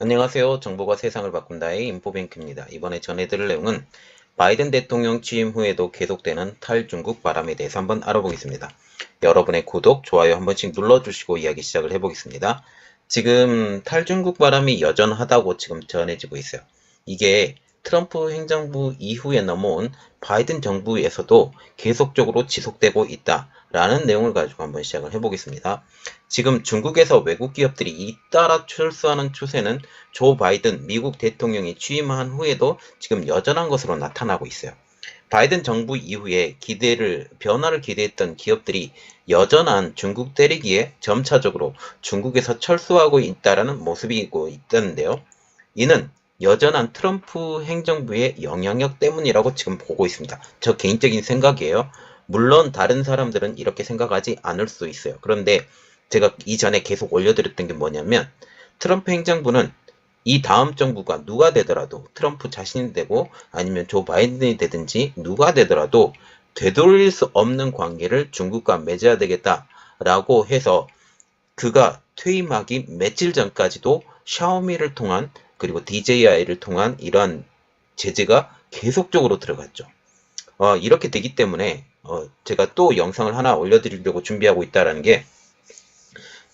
안녕하세요. 정보가 세상을 바꾼다의 인포뱅크입니다. 이번에 전해드릴 내용은 바이든 대통령 취임 후에도 계속되는 탈중국 바람에 대해서 한번 알아보겠습니다. 여러분의 구독, 좋아요 한 번씩 눌러주시고 이야기 시작을 해보겠습니다. 지금 탈중국 바람이 여전하다고 지금 전해지고 있어요. 이게 트럼프 행정부 이후에 넘어온 바이든 정부에서도 계속적으로 지속되고 있다라는 내용을 가지고 한번 시작을 해보겠습니다. 지금 중국에서 외국 기업들이 잇따라 출수하는 추세는 조 바이든 미국 대통령이 취임한 후에도 지금 여전한 것으로 나타나고 있어요. 바이든 정부 이후에 기대를 변화를 기대했던 기업들이 여전한 중국 때리기에 점차적으로 중국에서 철수하고 있다라는 모습이고 있다는데요. 이는 여전한 트럼프 행정부의 영향력 때문이라고 지금 보고 있습니다. 저 개인적인 생각이에요. 물론 다른 사람들은 이렇게 생각하지 않을 수 있어요. 그런데 제가 이전에 계속 올려드렸던 게 뭐냐면 트럼프 행정부는 이 다음 정부가 누가 되더라도 트럼프 자신이 되고 아니면 조 바이든이 되든지 누가 되더라도 되돌릴 수 없는 관계를 중국과 맺어야 되겠다라고 해서 그가 퇴임하기 며칠 전까지도 샤오미를 통한 그리고 DJI를 통한 이러한 제재가 계속적으로 들어갔죠. 어, 이렇게 되기 때문에 어, 제가 또 영상을 하나 올려드리려고 준비하고 있다라는 게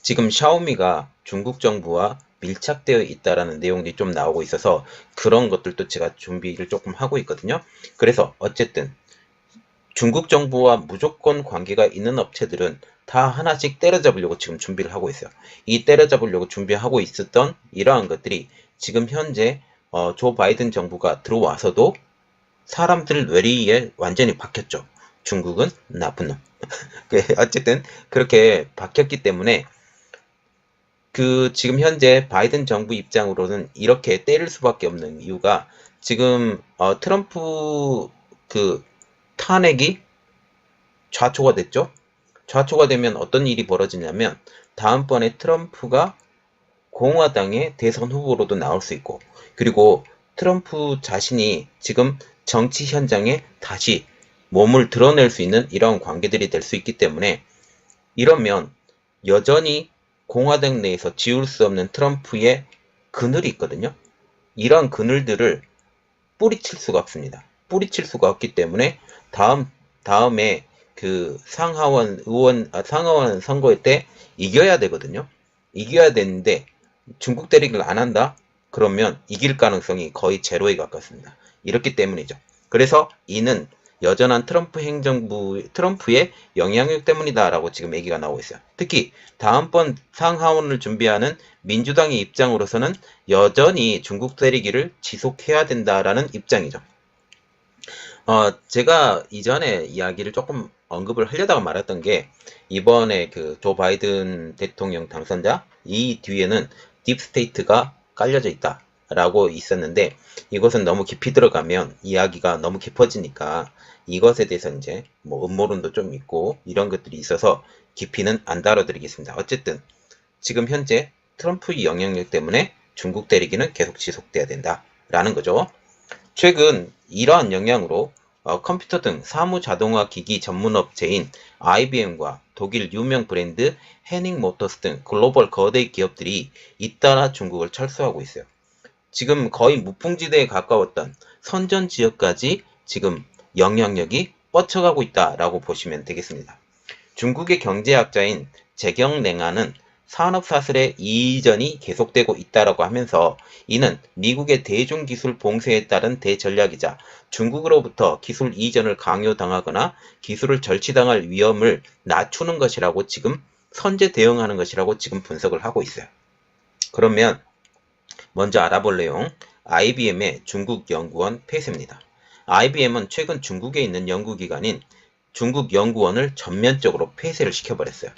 지금 샤오미가 중국 정부와 밀착되어 있다라는 내용들이 좀 나오고 있어서 그런 것들도 제가 준비를 조금 하고 있거든요. 그래서 어쨌든 중국 정부와 무조건 관계가 있는 업체들은 다 하나씩 때려잡으려고 지금 준비를 하고 있어요. 이 때려잡으려고 준비하고 있었던 이러한 것들이 지금 현재 어, 조 바이든 정부가 들어와서도 사람들 뇌리에 완전히 박혔죠. 중국은 나쁜 놈. 그 어쨌든 그렇게 박혔기 때문에 그 지금 현재 바이든 정부 입장으로는 이렇게 때릴 수밖에 없는 이유가 지금 어, 트럼프 그 탄핵이 좌초가 됐죠. 좌초가 되면 어떤 일이 벌어지냐면 다음번에 트럼프가 공화당의 대선 후보로도 나올 수 있고 그리고 트럼프 자신이 지금 정치 현장에 다시 몸을 드러낼 수 있는 이런 관계들이 될 수 있기 때문에 이러면 여전히 공화당 내에서 지울 수 없는 트럼프의 그늘이 있거든요. 이런 그늘들을 뿌리칠 수가 없습니다. 뿌리칠 수가 없기 때문에 다음 다음에 그 상하원 의원 아, 상하원 선거 때 이겨야 되거든요. 이겨야 되는데 중국 대리기를 안 한다? 그러면 이길 가능성이 거의 제로에 가깝습니다. 이렇기 때문이죠. 그래서 이는 여전한 트럼프 행정부, 트럼프의 영향력 때문이다라고 지금 얘기가 나오고 있어요. 특히 다음번 상하원을 준비하는 민주당의 입장으로서는 여전히 중국 때리기를 지속해야 된다라는 입장이죠. 어, 제가 이전에 이야기를 조금 언급을 하려다가 말았던 게 이번에 그 조 바이든 대통령 당선자 이 뒤에는 딥스테이트가 깔려져 있다. 라고 있었는데 이것은 너무 깊이 들어가면 이야기가 너무 깊어지니까 이것에 대해서 이제 뭐 음모론도 좀 있고 이런 것들이 있어서 깊이는 안 다뤄드리겠습니다. 어쨌든 지금 현재 트럼프의 영향력 때문에 중국 대리기는 계속 지속돼야 된다라는 거죠. 최근 이러한 영향으로 어, 컴퓨터 등 사무 자동화 기기 전문 업체인 IBM과 독일 유명 브랜드 해닝 모터스 등 글로벌 거대 기업들이 잇따라 중국을 철수하고 있어요. 지금 거의 무풍지대에 가까웠던 선전 지역까지 지금 영향력이 뻗쳐가고 있다라고 보시면 되겠습니다. 중국의 경제학자인 재경 냉아는 산업 사슬의 이전이 계속되고 있다라고 하면서 이는 미국의 대중기술 봉쇄에 따른 대전략이자 중국으로부터 기술 이전을 강요당하거나 기술을 절취당할 위험을 낮추는 것이라고 지금 선제 대응하는 것이라고 지금 분석을 하고 있어요. 그러면 먼저 알아볼 내용 IBM의 중국 연구원 폐쇄입니다. IBM은 최근 중국에 있는 연구기관인 중국 연구원을 전면적으로 폐쇄를 시켜버렸어요.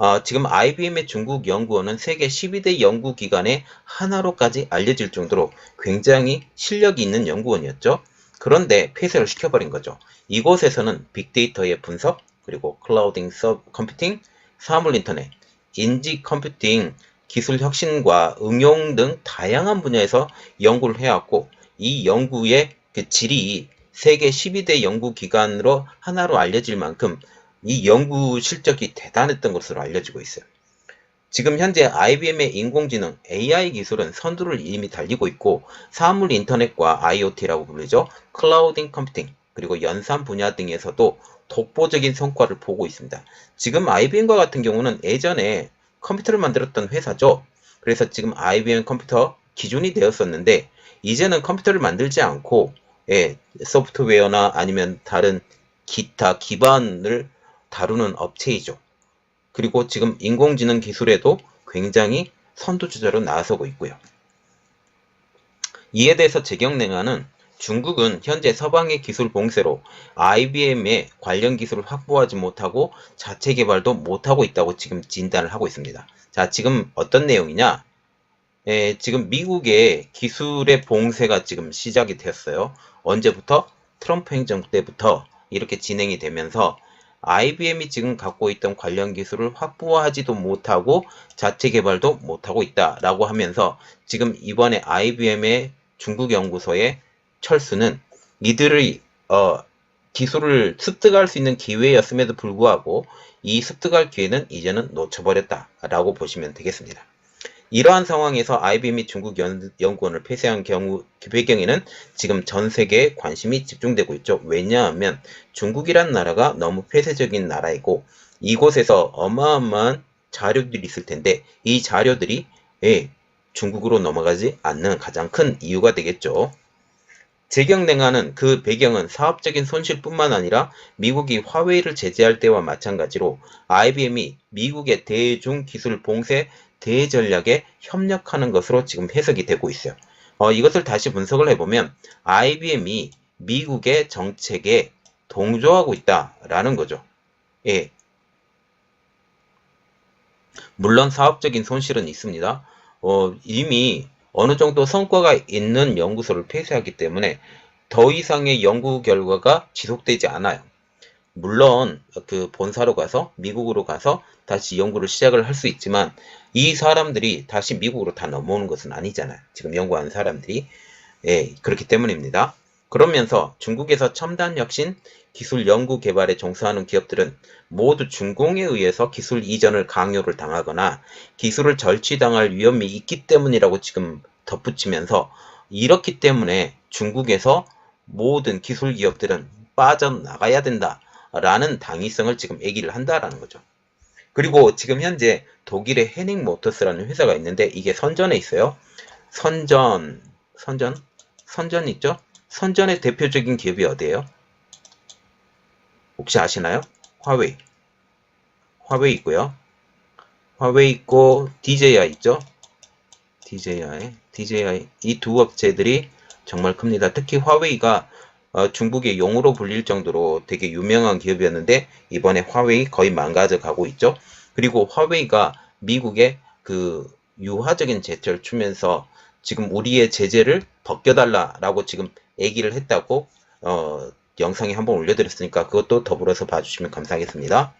어, 지금 IBM의 중국 연구원은 세계 12대 연구기관의 하나로까지 알려질 정도로 굉장히 실력이 있는 연구원이었죠. 그런데 폐쇄를 시켜버린 거죠. 이곳에서는 빅데이터의 분석, 그리고 클라우딩 서브 컴퓨팅, 사물 인터넷, 인지 컴퓨팅, 기술 혁신과 응용 등 다양한 분야에서 연구를 해왔고 이 연구의 그 질이 세계 12대 연구기관으로 하나로 알려질 만큼 이 연구 실적이 대단했던 것으로 알려지고 있어요. 지금 현재 IBM의 인공지능 AI 기술은 선두를 이미 달리고 있고 사물 인터넷과 IoT라고 부르죠. 클라우딩 컴퓨팅 그리고 연산 분야 등에서도 독보적인 성과를 보고 있습니다. 지금 IBM과 같은 경우는 예전에 컴퓨터를 만들었던 회사죠. 그래서 지금 IBM 컴퓨터 기준이 되었었는데 이제는 컴퓨터를 만들지 않고 예, 소프트웨어나 아니면 다른 기타 기반을 다루는 업체이죠. 그리고 지금 인공지능 기술에도 굉장히 선두주자로 나서고 있고요. 이에 대해서 재경냉화는 중국은 현재 서방의 기술 봉쇄로 IBM의 관련 기술을 확보하지 못하고 자체 개발도 못하고 있다고 지금 진단을 하고 있습니다. 자, 지금 어떤 내용이냐? 예, 지금 미국의 기술의 봉쇄가 지금 시작이 되었어요. 언제부터? 트럼프 행정 때부터 이렇게 진행이 되면서 IBM이 지금 갖고 있던 관련 기술을 확보하지도 못하고 자체 개발도 못하고 있다라고 하면서 지금 이번에 IBM의 중국 연구소의 철수는 이들의 어, 기술을 습득할 수 있는 기회였음에도 불구하고 이 습득할 기회는 이제는 놓쳐버렸다라고 보시면 되겠습니다. 이러한 상황에서 IBM이 중국 연, 연구원을 폐쇄한 경우 배경에는 지금 전 세계에 관심이 집중되고 있죠. 왜냐하면 중국이란 나라가 너무 폐쇄적인 나라이고 이곳에서 어마어마한 자료들이 있을 텐데 이 자료들이 예, 중국으로 넘어가지 않는 가장 큰 이유가 되겠죠. 재경냉하는 그 배경은 사업적인 손실뿐만 아니라 미국이 화웨이를 제재할 때와 마찬가지로 IBM이 미국의 대중 기술 봉쇄 대전략에 협력하는 것으로 지금 해석이 되고 있어요. 어, 이것을 다시 분석을 해보면 IBM이 미국의 정책에 동조하고 있다라는 거죠. 예. 물론 사업적인 손실은 있습니다. 어, 이미 어느 정도 성과가 있는 연구소를 폐쇄하기 때문에 더 이상의 연구 결과가 지속되지 않아요. 물론 그 본사로 가서 미국으로 가서 다시 연구를 시작을 할 수 있지만 이 사람들이 다시 미국으로 다 넘어오는 것은 아니잖아요. 지금 연구하는 사람들이 예, 그렇기 때문입니다. 그러면서 중국에서 첨단 혁신 기술 연구 개발에 종사하는 기업들은 모두 중공에 의해서 기술 이전을 강요를 당하거나 기술을 절취당할 위험이 있기 때문이라고 지금 덧붙이면서 이렇기 때문에 중국에서 모든 기술 기업들은 빠져나가야 된다 라는 당위성을 지금 얘기를 한다라는 거죠. 그리고 지금 현재 독일의 헤닝 모터스라는 회사가 있는데 이게 선전에 있어요. 선전, 선전, 선전 있죠? 선전의 대표적인 기업이 어디예요? 혹시 아시나요? 화웨이. 화웨이 있고요. 화웨이 있고 DJI 있죠? DJI, DJI 이 두 업체들이 정말 큽니다. 특히 화웨이가 어, 중국의 용으로 불릴 정도로 되게 유명한 기업이었는데 이번에 화웨이 거의 망가져 가고 있죠. 그리고 화웨이가 미국의 그 유화적인 제재를 추면서 지금 우리의 제재를 벗겨달라라고 지금 얘기를 했다고 어, 영상에 한번 올려드렸으니까 그것도 더불어서 봐주시면 감사하겠습니다.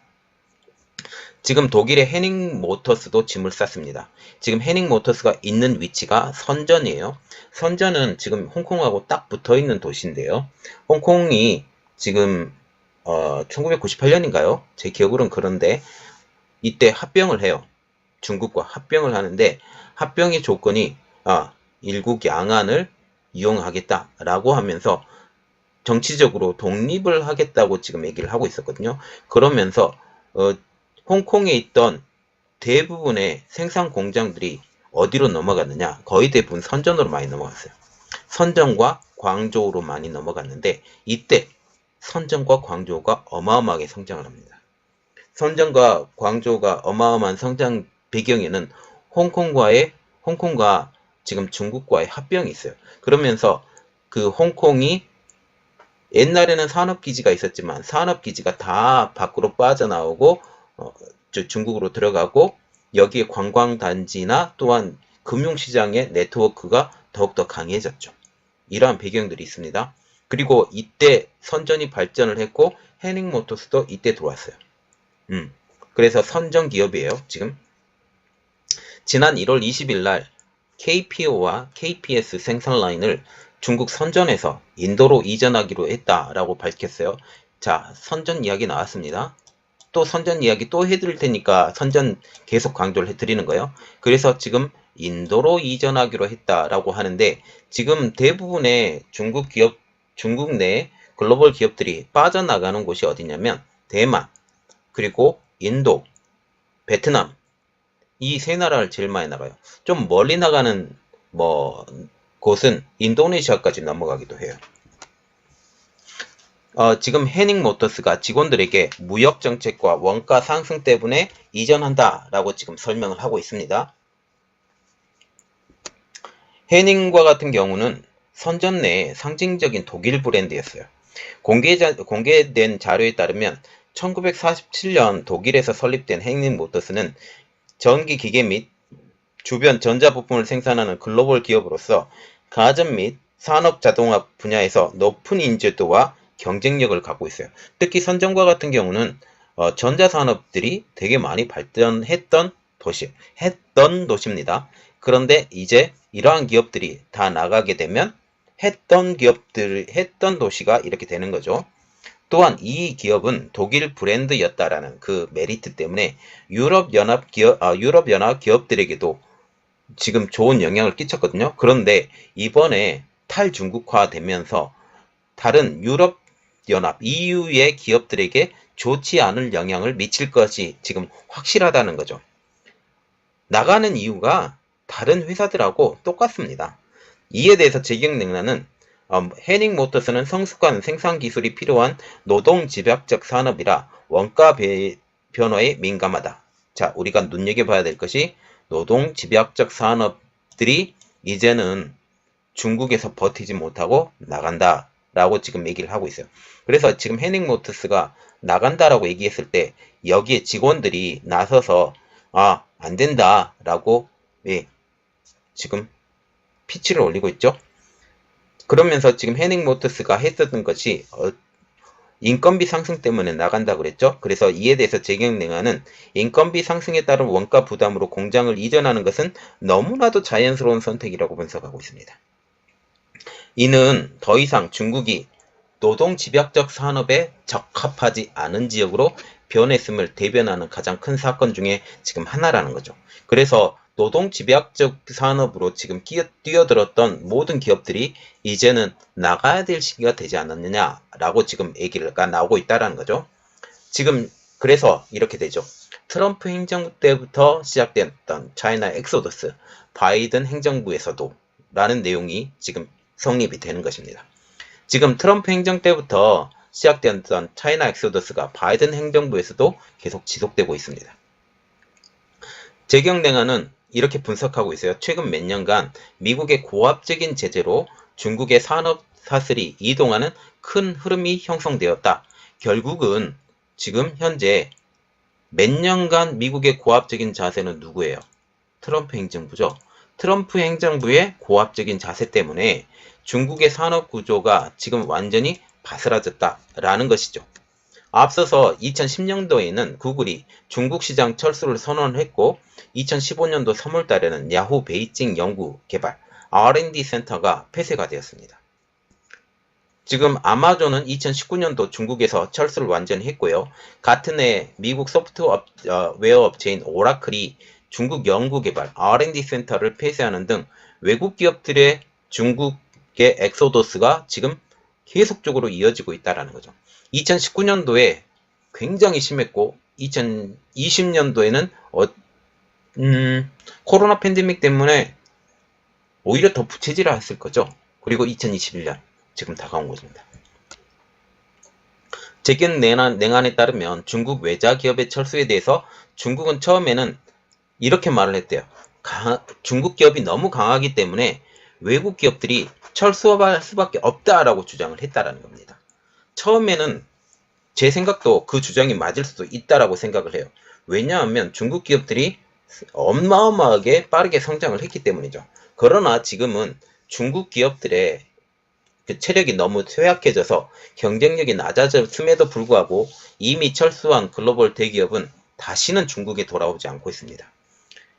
지금 독일의 헤닝 모터스도 짐을 쌌습니다. 지금 헤닝 모터스가 있는 위치가 선전이에요. 선전은 지금 홍콩하고 딱 붙어 있는 도시인데요. 홍콩이 지금 어, 1998년인가요? 제 기억으로는 그런데 이때 합병을 해요. 중국과 합병을 하는데 합병의 조건이 아, 일국 양안을 이용하겠다라고 하면서 정치적으로 독립을 하겠다고 지금 얘기를 하고 있었거든요. 그러면서 어, 홍콩에 있던 대부분의 생산 공장들이 어디로 넘어갔느냐? 거의 대부분 선전으로 많이 넘어갔어요. 선전과 광저우로 많이 넘어갔는데 이때 선전과 광저우가 어마어마하게 성장을 합니다. 선전과 광저우가 어마어마한 성장 배경에는 홍콩과의 홍콩과 지금 중국과의 합병이 있어요. 그러면서 그 홍콩이 옛날에는 산업기지가 있었지만 산업기지가 다 밖으로 빠져나오고 어, 중국으로 들어가고 여기에 관광단지나 또한 금융시장의 네트워크가 더욱더 강해졌죠. 이러한 배경들이 있습니다. 그리고 이때 선전이 발전을 했고 해닝 모터스도 이때 들어왔어요. 음, 그래서 선전 기업이에요. 지금 지난 1월 20일 날 KPO와 KPS 생산 라인을 중국 선전에서 인도로 이전하기로 했다라고 밝혔어요. 자, 선전 이야기 나왔습니다. 또 선전 이야기 또 해드릴 테니까 선전 계속 강조를 해드리는 거예요. 그래서 지금 인도로 이전하기로 했다라고 하는데 지금 대부분의 중국 기업, 중국 내 글로벌 기업들이 빠져나가는 곳이 어디냐면 대만, 그리고 인도, 베트남 이 세 나라를 제일 많이 나가요. 좀 멀리 나가는 뭐 곳은 인도네시아까지 넘어가기도 해요. 어, 지금 해닝 모터스가 직원들에게 무역 정책과 원가 상승 때문에 이전한다라고 지금 설명을 하고 있습니다. 해닝과 같은 경우는 선전 내에 상징적인 독일 브랜드였어요. 공개자, 공개된 자료에 따르면 1947년 독일에서 설립된 해닝 모터스는 전기 기계 및 주변 전자부품을 생산하는 글로벌 기업으로서 가전 및 산업 자동화 분야에서 높은 인지도와 경쟁력을 갖고 있어요. 특히 선전과 같은 경우는 어, 전자산업들이 되게 많이 발전했던 도시, 했던 도시입니다. 그런데 이제 이러한 기업들이 다 나가게 되면 했던 기업들, 했던 도시가 이렇게 되는 거죠. 또한 이 기업은 독일 브랜드였다라는 그 메리트 때문에 유럽 연합 기업, 아, 유럽 연합 기업들에게도 지금 좋은 영향을 끼쳤거든요. 그런데 이번에 탈중국화 되면서 다른 유럽 연합 EU의 기업들에게 좋지 않을 영향을 미칠 것이 지금 확실하다는 거죠. 나가는 이유가 다른 회사들하고 똑같습니다. 이에 대해서 제경냉라는 음, 해닝 모터스는 성숙한 생산 기술이 필요한 노동 집약적 산업이라 원가 배, 변화에 민감하다. 자, 우리가 눈여겨봐야 될 것이 노동 집약적 산업들이 이제는 중국에서 버티지 못하고 나간다. 라고 지금 얘기를 하고 있어요. 그래서 지금 해닝 모터스가 나간다라고 얘기했을 때 여기에 직원들이 나서서 아, 안 된다. 라고 예, 지금 피치를 올리고 있죠. 그러면서 지금 해닝 모터스가 했었던 것이 어, 인건비 상승 때문에 나간다 그랬죠. 그래서 이에 대해서 재경냉하는 인건비 상승에 따른 원가 부담으로 공장을 이전하는 것은 너무나도 자연스러운 선택이라고 분석하고 있습니다. 이는 더 이상 중국이 노동 집약적 산업에 적합하지 않은 지역으로 변했음을 대변하는 가장 큰 사건 중에 지금 하나라는 거죠. 그래서 노동 집약적 산업으로 지금 뛰어들었던 모든 기업들이 이제는 나가야 될 시기가 되지 않았느냐라고 지금 얘기가 나오고 있다라는 거죠. 지금 그래서 이렇게 되죠. 트럼프 행정부 때부터 시작됐던 차이나 엑소더스, 바이든 행정부에서도 라는 내용이 지금 성립이 되는 것입니다. 지금 트럼프 행정 때부터 시작되었던 차이나 엑소더스가 바이든 행정부에서도 계속 지속되고 있습니다. 재경냉화는 이렇게 분석하고 있어요. 최근 몇 년간 미국의 고압적인 제재로 중국의 산업 사슬이 이동하는 큰 흐름이 형성되었다. 결국은 지금 현재 몇 년간 미국의 고압적인 자세는 누구예요? 트럼프 행정부죠. 트럼프 행정부의 고압적인 자세 때문에 중국의 산업 구조가 지금 완전히 바스라졌다라는 것이죠. 앞서서 2010년도에는 구글이 중국 시장 철수를 선언했고 2015년도 3월 달에는 야후 베이징 연구 개발 R&D 센터가 폐쇄가 되었습니다. 지금 아마존은 2019년도 중국에서 철수를 완전히 했고요. 같은 해 미국 소프트웨어 어, 업체인 오라클이 중국 연구개발 R&D 센터를 폐쇄하는 등 외국 기업들의 중국의 엑소더스가 지금 계속적으로 이어지고 있다는 거죠. 2019년도에 굉장히 심했고 2020년도에는 어, 음, 코로나 팬데믹 때문에 오히려 더 부채질을 했을 거죠. 그리고 2021년 지금 다가온 것입니다. 재견 냉안, 냉안에 따르면 중국 외자 기업의 철수에 대해서 중국은 처음에는 이렇게 말을 했대요. 강, 중국 기업이 너무 강하기 때문에 외국 기업들이 철수할 수밖에 없다라고 주장을 했다라는 겁니다. 처음에는 제 생각도 그 주장이 맞을 수도 있다라고 생각을 해요. 왜냐하면 중국 기업들이 어마어마하게 빠르게 성장을 했기 때문이죠. 그러나 지금은 중국 기업들의 그 체력이 너무 쇠약해져서 경쟁력이 낮아졌음에도 불구하고 이미 철수한 글로벌 대기업은 다시는 중국에 돌아오지 않고 있습니다.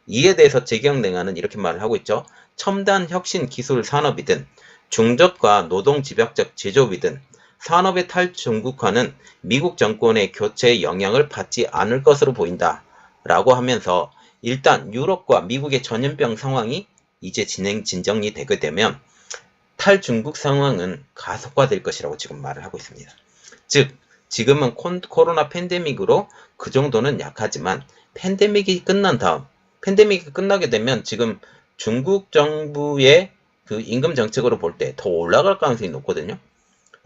이에 대해서 재경냉화는 이렇게 말을 하고 있죠. 첨단 혁신 기술 산업이든 중저가 노동 집약적 제조업이든 산업의 탈중국화는 미국 정권의 교체에 영향을 받지 않을 것으로 보인다. 라고 하면서 일단 유럽과 미국의 전염병 상황이 이제 진행, 진정이 되게 되면 탈중국 상황은 가속화될 것이라고 지금 말을 하고 있습니다. 즉, 지금은 콘- 코로나 팬데믹으로 그 정도는 약하지만 팬데믹이 끝난 다음, 팬데믹이 끝나게 되면 지금 중국 정부의 그 임금 정책으로 볼 때 더 올라갈 가능성이 높거든요.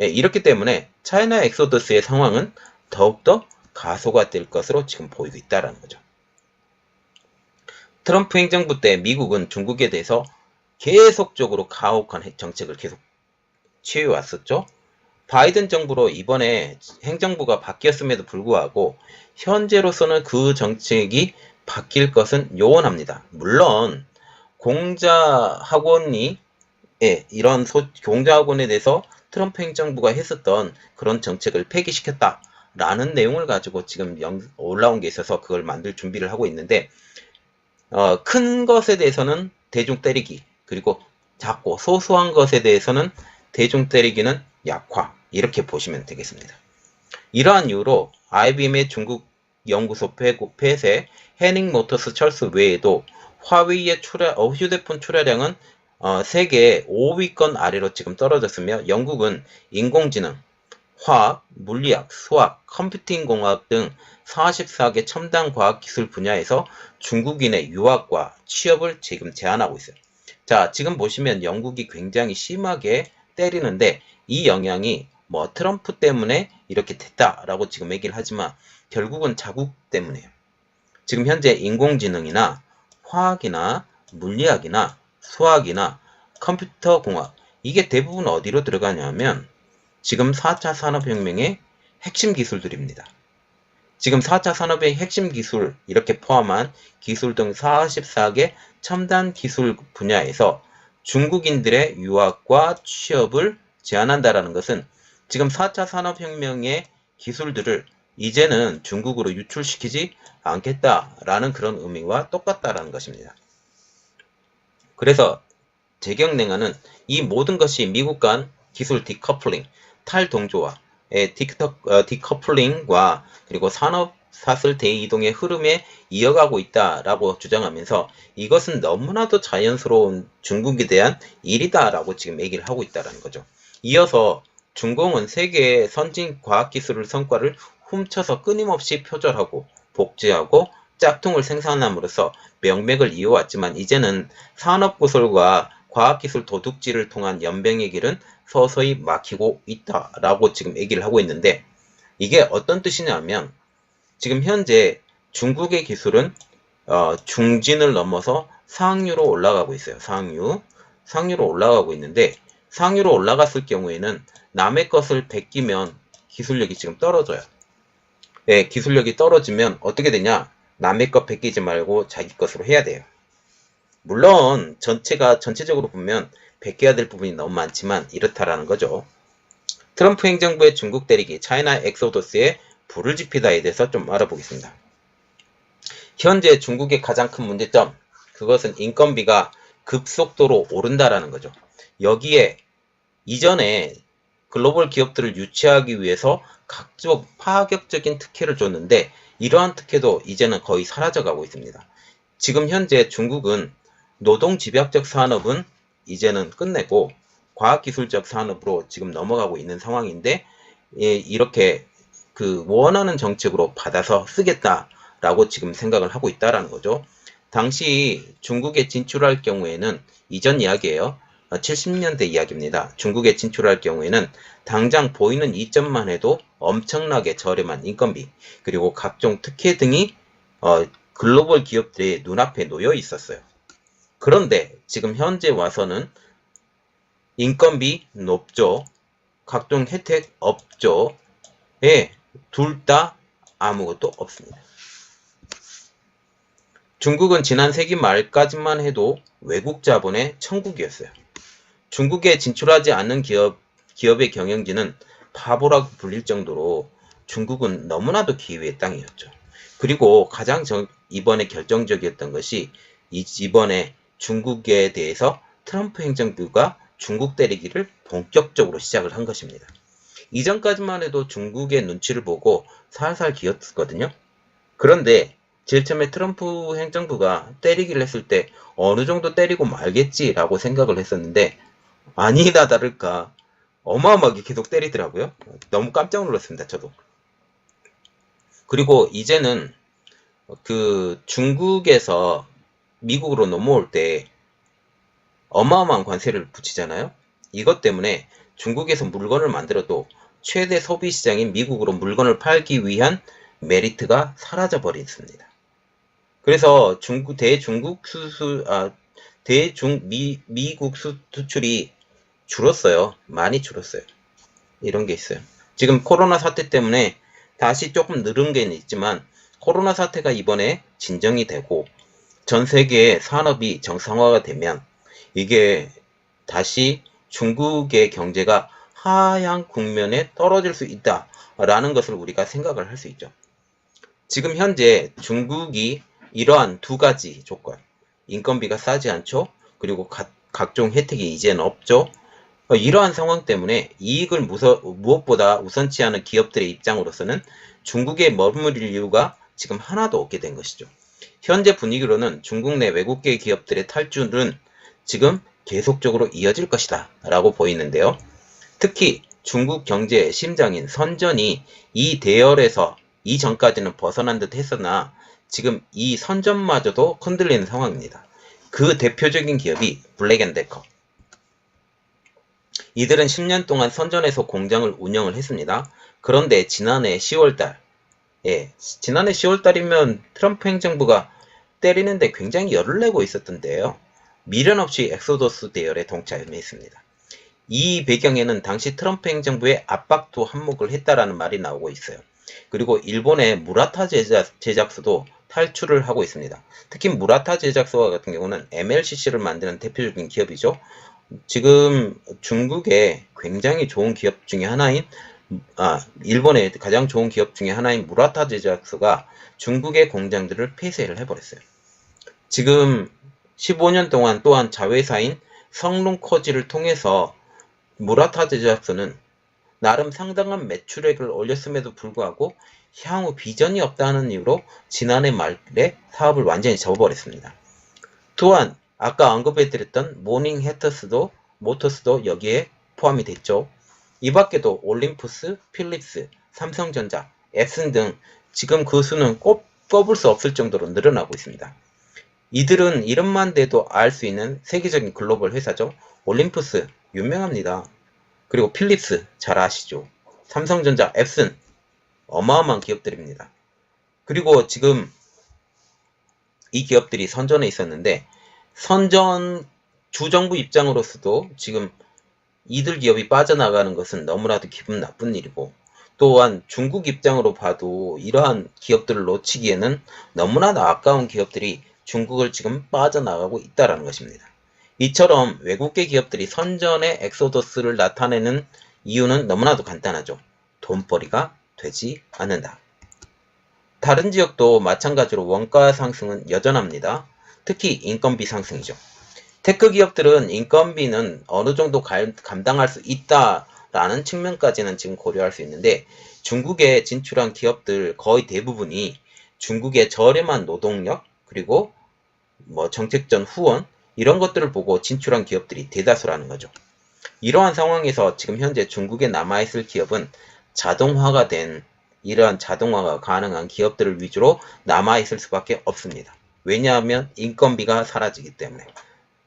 예, 이렇기 때문에 차이나 엑소더스의 상황은 더욱더 가속화될 것으로 지금 보이고 있다는 거죠. 트럼프 행정부 때 미국은 중국에 대해서 계속적으로 가혹한 해- 정책을 계속 취해 왔었죠. 바이든 정부로 이번에 행정부가 바뀌었음에도 불구하고 현재로서는 그 정책이 바뀔 것은 요원합니다. 물론 공자 학원이 예, 이런 소, 공자 학원에 대해서 트럼프 행정부가 했었던 그런 정책을 폐기시켰다 라는 내용을 가지고 지금 영- 올라온 게 있어서 그걸 만들 준비를 하고 있는데 어, 큰 것에 대해서는 대중 때리기 그리고 작고 소소한 것에 대해서는 대중 때리기는 약화 이렇게 보시면 되겠습니다. 이러한 이유로 IBM의 중국 연구소 폐- 폐쇄, 해닝 모터스 철수 외에도 화웨이의 출하, 어, 휴대폰 출하량은 어, 세계 5위권 아래로 지금 떨어졌으며 영국은 인공지능, 화학, 물리학, 수학, 컴퓨팅 공학 등 44개 첨단 과학 기술 분야에서 중국인의 유학과 취업을 지금 제한하고 있어요. 자, 지금 보시면 영국이 굉장히 심하게 때리는데 이 영향이 뭐 트럼프 때문에 이렇게 됐다라고 지금 얘기를 하지만 결국은 자국 때문에요. 지금 현재 인공지능이나 화학이나 물리학이나 수학이나 컴퓨터 공학 이게 대부분 어디로 들어가냐면 지금 4차 산업혁명의 핵심 기술들입니다. 지금 4차 산업의 핵심 기술 이렇게 포함한 기술 등 44개 첨단 기술 분야에서 중국인들의 유학과 취업을 제한한다라는 것은 지금 4차 산업혁명의 기술들을 이제는 중국으로 유출시키지 않겠다라는 그런 의미와 똑같다라는 것입니다. 그래서 재경냉화는 이 모든 것이 미국 간 기술 디커플링, 탈동조화의 디커, 어, 디커플링과 그리고 산업 사슬 대이동의 흐름에 이어가고 있다라고 주장하면서 이것은 너무나도 자연스러운 중국에 대한 일이다라고 지금 얘기를 하고 있다는 거죠. 이어서 중공은 세계의 선진 과학기술 성과를 훔쳐서 끊임없이 표절하고 복제하고 짝퉁을 생산함으로써 명맥을 이어왔지만 이제는 산업구설과 과학기술 도둑질을 통한 연병의 길은 서서히 막히고 있다라고 지금 얘기를 하고 있는데 이게 어떤 뜻이냐면 지금 현재 중국의 기술은 어, 중진을 넘어서 상류로 올라가고 있어요. 상류. 상류로 올라가고 있는데 상류로 올라갔을 경우에는 남의 것을 베끼면 기술력이 지금 떨어져요. 예, 기술력이 떨어지면 어떻게 되냐? 남의 것 베끼지 말고 자기 것으로 해야 돼요. 물론 전체가 전체적으로 보면 베껴야 될 부분이 너무 많지만 이렇다라는 거죠. 트럼프 행정부의 중국 대리기 차이나 엑소더스에 불을 지피다에 대해서 좀 알아보겠습니다. 현재 중국의 가장 큰 문제점 그것은 인건비가 급속도로 오른다라는 거죠. 여기에 이전에 글로벌 기업들을 유치하기 위해서 각종 파격적인 특혜를 줬는데 이러한 특혜도 이제는 거의 사라져가고 있습니다. 지금 현재 중국은 노동 집약적 산업은 이제는 끝내고 과학기술적 산업으로 지금 넘어가고 있는 상황인데 예, 이렇게 그 원하는 정책으로 받아서 쓰겠다라고 지금 생각을 하고 있다라는 거죠. 당시 중국에 진출할 경우에는 이전 이야기예요. 70년대 이야기입니다. 중국에 진출할 경우에는 당장 보이는 이점만 해도 엄청나게 저렴한 인건비 그리고 각종 특혜 등이 어, 글로벌 기업들의 눈앞에 놓여 있었어요. 그런데 지금 현재 와서는 인건비 높죠. 각종 혜택 없죠. 예, 둘 다 아무것도 없습니다. 중국은 지난 세기 말까지만 해도 외국 자본의 천국이었어요. 중국에 진출하지 않는 기업, 기업의 경영진은 바보라고 불릴 정도로 중국은 너무나도 기회의 땅이었죠. 그리고 가장 정, 이번에 결정적이었던 것이 이, 이번에 중국에 대해서 트럼프 행정부가 중국 때리기를 본격적으로 시작을 한 것입니다. 이전까지만 해도 중국의 눈치를 보고 살살 기었거든요. 그런데 제일 처음에 트럼프 행정부가 때리기를 했을 때 어느 정도 때리고 말겠지라고 생각을 했었는데 아니다 다를까 어마어마하게 계속 때리더라고요. 너무 깜짝 놀랐습니다. 저도. 그리고 이제는 그 중국에서 미국으로 넘어올 때 어마어마한 관세를 붙이잖아요. 이것 때문에 중국에서 물건을 만들어도 최대 소비 시장인 미국으로 물건을 팔기 위한 메리트가 사라져 버렸습니다. 그래서 중국 대중국 수수 아 대중 미 미국 수, 수출이 줄었어요. 많이 줄었어요. 이런 게 있어요. 지금 코로나 사태 때문에 다시 조금 늘은 게 있지만 코로나 사태가 이번에 진정이 되고 전 세계의 산업이 정상화가 되면 이게 다시 중국의 경제가 하향 국면에 떨어질 수 있다라는 것을 우리가 생각을 할 수 있죠. 지금 현재 중국이 이러한 두 가지 조건, 인건비가 싸지 않죠? 그리고 가, 각종 혜택이 이제는 없죠? 어, 이러한 상황 때문에 이익을 무서, 무엇보다 우선치 않은 기업들의 입장으로서는 중국에 머무를 이유가 지금 하나도 없게 된 것이죠. 현재 분위기로는 중국 내 외국계 기업들의 탈주는 지금 계속적으로 이어질 것이다 라고 보이는데요. 특히 중국 경제의 심장인 선전이 이 대열에서 이전까지는 벗어난 듯 했으나 지금 이 선전마저도 흔들리는 상황입니다. 그 대표적인 기업이 블랙앤데커. 이들은 10년 동안 선전에서 공장을 운영을 했습니다. 그런데 지난해 10월달, 예, 지난해 10월달이면 트럼프 행정부가 때리는데 굉장히 열을 내고 있었던데요. 미련 없이 엑소더스 대열에 동참했습니다. 이 배경에는 당시 트럼프 행정부의 압박도 한몫을 했다라는 말이 나오고 있어요. 그리고 일본의 무라타 제작, 제작소도 탈출을 하고 있습니다. 특히 무라타 제작소 같은 경우는 MLCC를 만드는 대표적인 기업이죠. 지금 중국의 굉장히 좋은 기업 중에 하나인 아, 일본의 가장 좋은 기업 중에 하나인 무라타 제작소가 중국의 공장들을 폐쇄를 해버렸어요. 지금 15년 동안 또한 자회사인 성룽커지를 통해서 무라타 제작소는 나름 상당한 매출액을 올렸음에도 불구하고 향후 비전이 없다는 이유로 지난해 말에 사업을 완전히 접어버렸습니다. 또한 아까 언급해드렸던 모닝 해터스도 모터스도 여기에 포함이 됐죠. 이 밖에도 올림푸스, 필립스, 삼성전자, 앱슨 등 지금 그 수는 꼽, 꼽을 수 없을 정도로 늘어나고 있습니다. 이들은 이름만 대도 알 수 있는 세계적인 글로벌 회사죠. 올림푸스 유명합니다. 그리고 필립스 잘 아시죠. 삼성전자, 앱슨 어마어마한 기업들입니다. 그리고 지금 이 기업들이 선전에 있었는데 선전 주정부 입장으로서도 지금 이들 기업이 빠져나가는 것은 너무나도 기분 나쁜 일이고 또한 중국 입장으로 봐도 이러한 기업들을 놓치기에는 너무나도 아까운 기업들이 중국을 지금 빠져나가고 있다라는 것입니다. 이처럼 외국계 기업들이 선전의 엑소더스를 나타내는 이유는 너무나도 간단하죠. 돈벌이가 되지 않는다. 다른 지역도 마찬가지로 원가 상승은 여전합니다. 특히 인건비 상승이죠. 테크 기업들은 인건비는 어느 정도 감당할 수 있다라는 측면까지는 지금 고려할 수 있는데 중국에 진출한 기업들 거의 대부분이 중국의 저렴한 노동력 그리고 뭐 정책전 후원 이런 것들을 보고 진출한 기업들이 대다수라는 거죠. 이러한 상황에서 지금 현재 중국에 남아있을 기업은 자동화가 된 이러한 자동화가 가능한 기업들을 위주로 남아있을 수밖에 없습니다. 왜냐하면 인건비가 사라지기 때문에.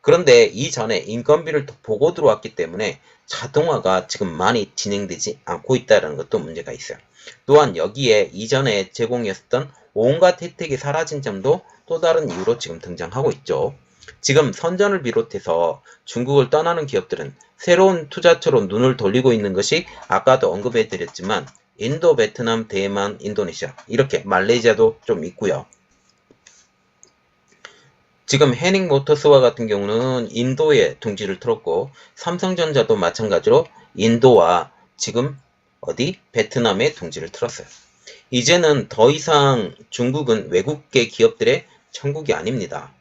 그런데 이전에 인건비를 보고 들어왔기 때문에 자동화가 지금 많이 진행되지 않고 있다는 것도 문제가 있어요. 또한 여기에 이전에 제공했었던 온갖 혜택이 사라진 점도 또 다른 이유로 지금 등장하고 있죠. 지금 선전을 비롯해서 중국을 떠나는 기업들은 새로운 투자처로 눈을 돌리고 있는 것이 아까도 언급해 드렸지만 인도, 베트남, 대만, 인도네시아 이렇게 말레이시아도 좀 있고요. 지금 해닝 모터스와 같은 경우는 인도에 둥지를 틀었고 삼성전자도 마찬가지로 인도와 지금 어디 베트남에 둥지를 틀었어요. 이제는 더 이상 중국은 외국계 기업들의 천국이 아닙니다.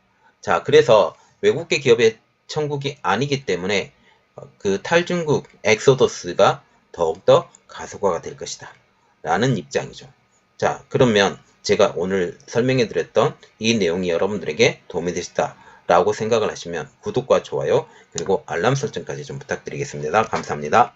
자, 그래서 외국계 기업의 천국이 아니기 때문에 그 탈중국 엑소더스가 더욱더 가속화가 될 것이다. 라는 입장이죠. 자, 그러면 제가 오늘 설명해 드렸던 이 내용이 여러분들에게 도움이 되셨다. 라고 생각을 하시면 구독과 좋아요 그리고 알람 설정까지 좀 부탁드리겠습니다. 감사합니다.